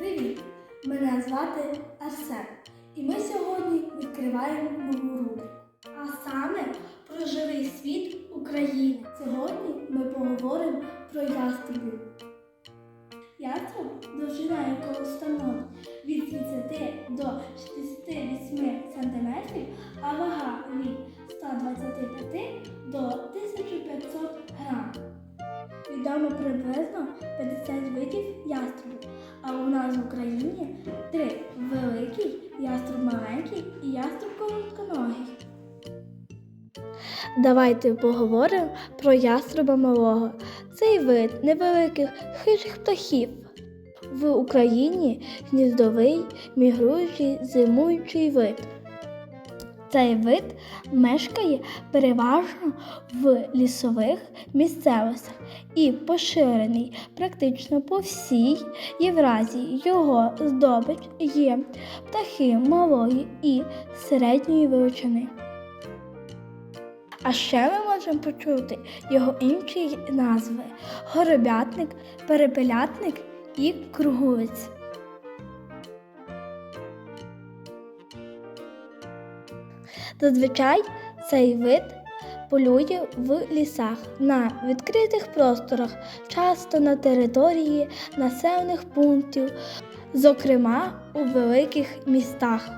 Привіт! Мене звати Арсен. І ми сьогодні відкриваємо нову рубрику. А саме про живий світ України. Сьогодні ми поговоримо про яструбів. Яструб, довжина якого становить від 30 до 68 см, а вага від 125 до 1500 грам. Відомо приблизно 50 видів яструбів, а у нас в Україні три великий, яструб маленький і яструб коротконогий. Давайте поговоримо про яструба малого. Цей вид невеликих хижих птахів. В Україні гніздовий, мігруючий, зимуючий вид. Цей вид мешкає переважно в лісових місцевостях і поширений практично по всій Євразії. Його здобич є птахи малої і середньої величини. А ще ми можемо почути його інші назви: горобятник, перепелятник і круговець. Зазвичай цей вид полює в лісах на відкритих просторах, часто на території населених пунктів, зокрема у великих містах.